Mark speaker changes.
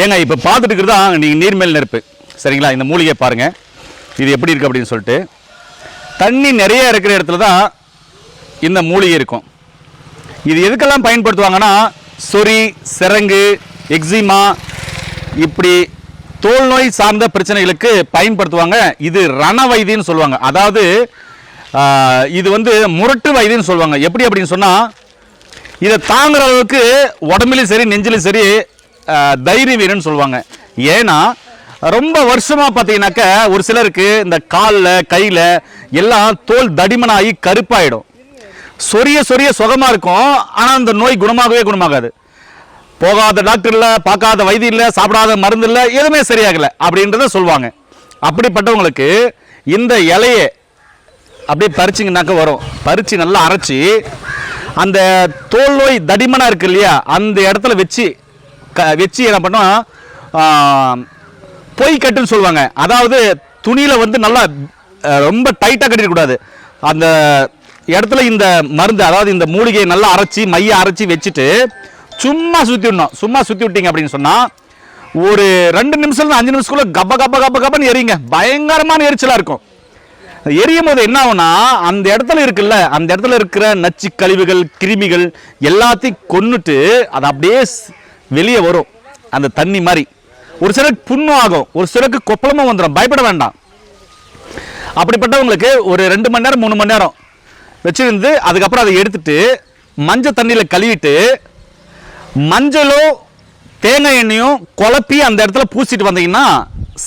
Speaker 1: ஏங்க இப்போ பார்த்துட்டு இருக்கிறது தான் நீங்கள் நீர்மேல் நெருப்பு. சரிங்களா? இந்த மூலிகை பாருங்க. இது எப்படி இருக்குது அப்படின்னு சொல்லிட்டு. தண்ணி நிறைய இருக்கிற இடத்துல தான் இந்த மூலிகை இருக்கும். இது எதுக்கெல்லாம் பயன்படுத்துவாங்கன்னா சொறி சிரங்கு எக்ஸிமா இப்படி தோல் நோய் சார்ந்த பிரச்சனைகளுக்கு பயன்படுத்துவாங்க. இது ரண வைத்தியன்னு சொல்லுவாங்க. அதாவது இது வந்து முரட்டு வைத்தியன்னு சொல்லுவாங்க. எப்படி அப்படின்னு சொன்னால் இதை தாங்குற அளவுக்கு உடம்புலையும் சரி நெஞ்சிலும் சரி தைரிய வீரன் சொல்லுவாங்க. ஏன்னா ரொம்ப வருஷமா பார்த்தீங்கன்னாக்க ஒரு சிலருக்கு இந்த காலில் கையில் எல்லாம் தோல் தடிமனாகி கருப்பாயிடும். சொரிய சொரிய சுகமா இருக்கும். ஆனால் அந்த நோய் குணமாகவே குணமாகாது. போகாத டாக்டர் இல்லை பார்க்காத வைத்தியம் இல்லை சாப்பிடாத மருந்து இல்லை எதுவுமே சரியாகலை அப்படின்றத சொல்லுவாங்க. அப்படிப்பட்டவங்களுக்கு இந்த இலையை அப்படியே பறிச்சிங்கனாக்க வரும். பறித்து நல்லா அரைச்சி அந்த தோல் நோய் தடிமனாக இருக்கு இல்லையா அந்த இடத்துல வச்சு க வச்சு என்ன பண்ணோம்? பொய் கட்டுன்னு சொல்லுவாங்க. அதாவது துணியில் வந்து நல்லா ரொம்ப டைட்டாக கட்டிடக்கூடாது. அந்த இடத்துல இந்த மருந்து அதாவது இந்த மூலிகையை நல்லா அரைச்சி மைய அரைச்சி வச்சுட்டு சும்மா சுற்றி விடணும். சும்மா சுற்றி விட்டீங்க அப்படின்னு சொன்னால் ஒரு ரெண்டு நிமிஷம் அஞ்சு நிமிஷத்துக்குள்ள கப கப்ப கப கப்பன்னு எரியுங்க. பயங்கரமான எரிச்சலாக இருக்கும். எரியும் போது என்ன ஆகும்னா அந்த இடத்துல இருக்குல்ல அந்த இடத்துல இருக்கிற நச்சு கழிவுகள் கிருமிகள் எல்லாத்தையும் கொன்னுட்டு அதை அப்படியே வெளியே வரும். அந்த தண்ணி மாதிரி. ஒரு சிலருக்கு புண்ணும் ஆகும். ஒரு சிலருக்கு கொப்பளமும் வந்துடும் பயப்பட வேண்டாம். அப்படிப்பட்டவங்களுக்கு ஒரு ரெண்டு மணி நேரம் மூணு மணி நேரம் வச்சுருந்து அதுக்கப்புறம் அதை எடுத்துட்டு மஞ்சள் தண்ணியில் கழுவிட்டு மஞ்சளும் தேங்காய் எண்ணெயும் குழப்பி அந்த இடத்துல பூசிட்டு வந்தீங்கன்னா